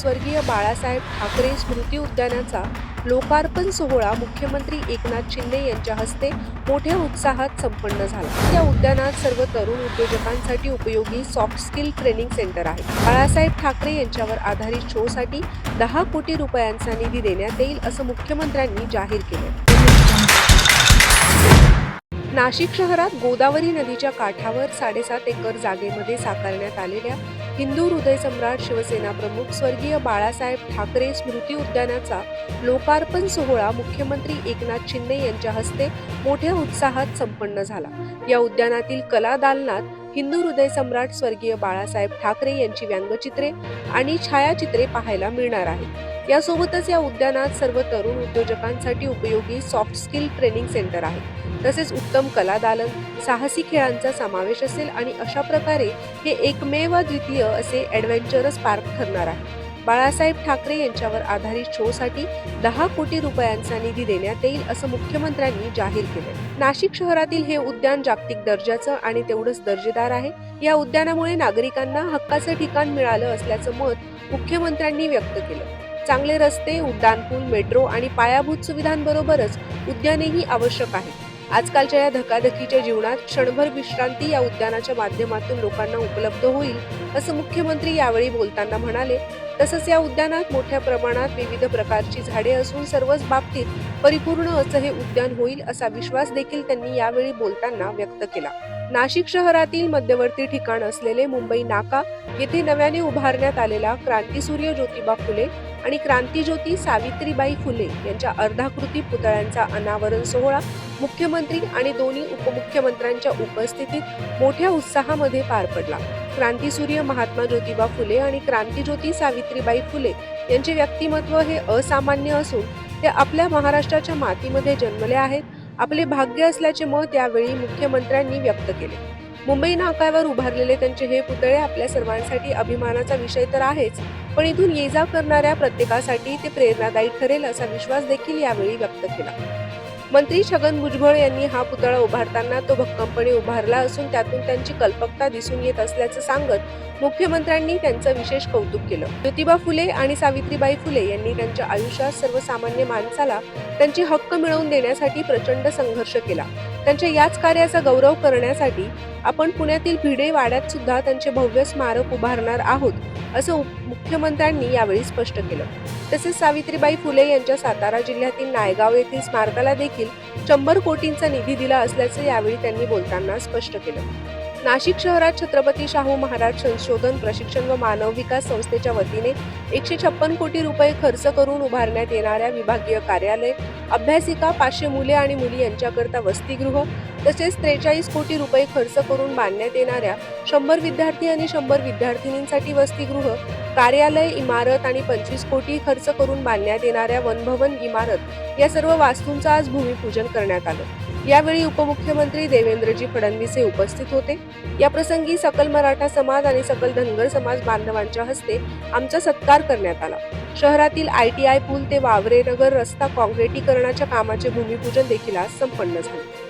स्वर्गीय बाळासाहेब ठाकरे स्मृती उद्यानाचा लोकार्पण सोहळा मुख्यमंत्री एकनाथ शिंदे यांच्या हस्ते मोठ्या उत्साहात संपन्न झाला. या उद्यानात सर्व तरुण उद्योजकांसाठी उपयोगी सॉफ्ट स्किल ट्रेनिंग सेंटर आहे. बाळासाहेब ठाकरे यांच्यावर आधारित शोसाठी दहा कोटी रुपयांचा निधी देण्यात येईल असं मुख्यमंत्र्यांनी जाहीर केलं. नाशिक शहरात गोदावरी नदीच्या काठावर साडेसात एकर जागेमध्ये साकारण्यात आलेल्या हिंदू हृदय सम्राट शिवसेना प्रमुख स्वर्गीय बाळासाहेब ठाकरे स्मृती उद्यानाचा लोकार्पण सोहळा मुख्यमंत्री एकनाथ शिंदे यांच्या हस्ते मोठ्या उत्साहात संपन्न झाला. या उद्यानातील कला दालनात हिंदू हृदय सम्राट स्वर्गीय बाळासाहेब ठाकरे यांची व्यंगचित्रे आणि छायाचित्रे पाहायला मिळणार आहेत. यासोबतच या उद्यानात सर्व तरुण उद्योजकांसाठी उपयोगी सॉफ्ट स्किल ट्रेनिंग सेंटर आहे. तसेच उत्तम कला दालन साहसी खेळांचा समावेश असेल आणि अशा प्रकारे हे एकमेव द्वितीय असे ॲडव्हेंचरस पार्क ठरणार आहे. बाळासाहेब ठाकरे यांच्यावर आधारित शोसाठी दहा कोटी रुपयांचा निधी देण्यात येईल असं मुख्यमंत्र्यांनी जाहीर केलं नाशिक शहरातील हे उद्यान जागतिक दर्जाचं आणि तेवढंच दर्जेदार आहे. या उद्यानामुळे नागरिकांना हक्काचं ठिकाण मिळालं असल्याचं मत मुख्यमंत्र्यांनी व्यक्त केलं. चांगले रस्ते उड्डाणपूल मेट्रो आणि पायाभूत सुविधांबरोबरच उद्यानेही आवश्यक आहे. आजकालच्या या धकाधकीच्या जीवनात क्षणभर विश्रांती या उद्यानाच्या माध्यमातून लोकांना उपलब्ध होईल असं मुख्यमंत्री यावेळी बोलताना म्हणाले. तसंच या उद्यानात मोठ्या प्रमाणात विविध प्रकारची झाडे असून सर्वच बाबतीत परिपूर्ण असं हे उद्यान होईल असा विश्वास देखील त्यांनी यावेळी बोलताना व्यक्त केला. नाशिक शहरातील मध्यवर्ती ठिकाण असलेले मुंबई नाका येथे नव्याने उभारण्यात आलेला क्रांतीसूर्य ज्योतिबा फुले आणि क्रांतीज्योती सावित्रीबाई फुले यांच्या अर्धाकृती पुतळ्यांचा अनावरण सोहळा मुख्यमंत्री आणि दोन्ही उपमुख्यमंत्र्यांच्या उपस्थितीत मोठ्या उत्साहामध्ये पार पडला. क्रांतीसूर्य महात्मा ज्योतिबा फुले आणि क्रांतीज्योती सावित्रीबाई फुले यांचे व्यक्तिमत्व हे असामान्य असून ते आपल्या महाराष्ट्राच्या मातीमध्ये जन्मले आहेत आपले भाग्य असल्याचे मत यावेळी मुख्यमंत्र्यांनी व्यक्त केले. मुंबई नाकायवर उभारलेले त्यांचे हे पुतळे आपल्या सर्वांसाठी अभिमानाचा विषय तर आहेच पण इथून ये जा करणाऱ्या प्रत्येकासाठी ते प्रेरणादायी ठरेल असा विश्वास देखील यावेळी व्यक्त केला. मंत्री छगन भुजबळ यांनी हा पुतळा उभारताना तो भक्कमपणे उभारला असून त्यातून त्यांची कल्पकता दिसून येत असल्याचं सांगत मुख्यमंत्र्यांनी त्यांचं विशेष कौतुक केलं. ज्योतिबा फुले आणि सावित्रीबाई फुले यांनी त्यांच्या आयुष्यात सर्वसामान्य माणसाला त्यांचे हक्क मिळवून देण्यासाठी प्रचंड संघर्ष केला. त्यांच्या याच कार्याचा गौरव करण्यासाठी आपण पुण्यातील भिडे वाड्यात सुद्धा त्यांचे भव्य स्मारक उभारणार आहोत असं मुख्यमंत्र्यांनी यावेळी स्पष्ट केलं. तसेच सावित्रीबाई फुले यांच्या सातारा जिल्ह्यातील नायगाव येथील स्मारकाला देखील शंभर कोटींचा निधी दिला असल्याचं यावेळी त्यांनी बोलताना स्पष्ट केलं. नाशिक शहरात छत्रपती शाहू महाराज संशोधन प्रशिक्षण व मानव विकास संस्थेच्या वतीने एकशे छप्पन कोटी रुपये खर्च करून उभारण्यात येणाऱ्या विभागीय कार्यालय अभ्यासिका पाचशे मुले आणि मुली यांच्याकरता वसतिगृह तसेच त्रेचाळीस कोटी रुपये खर्च करून बांधण्यात येणाऱ्या शंभर विद्यार्थी आणि शंभर विद्यार्थिनींसाठी वसतिगृह कार्यालय इमारत आणि पंचवीस कोटी खर्च करून बांधण्यात येणाऱ्या वनभवन इमारत या सर्व वास्तूंचं आज भूमिपूजन करण्यात आलं. यावेळी उपमुख्यमंत्री देवेंद्रजी फडणवीस हे उपस्थित होते. या प्रसंगी सकल मराठा समाज आणि सकल धनगर समाज बांधवांच्या हस्ते आमचा सत्कार करण्यात आला. शहरातील आय टी आय पूल ते वावरे नगर रस्ता काँक्रिटीकरणाच्या कामाचे भूमिपूजन देखील आज संपन्न झाले.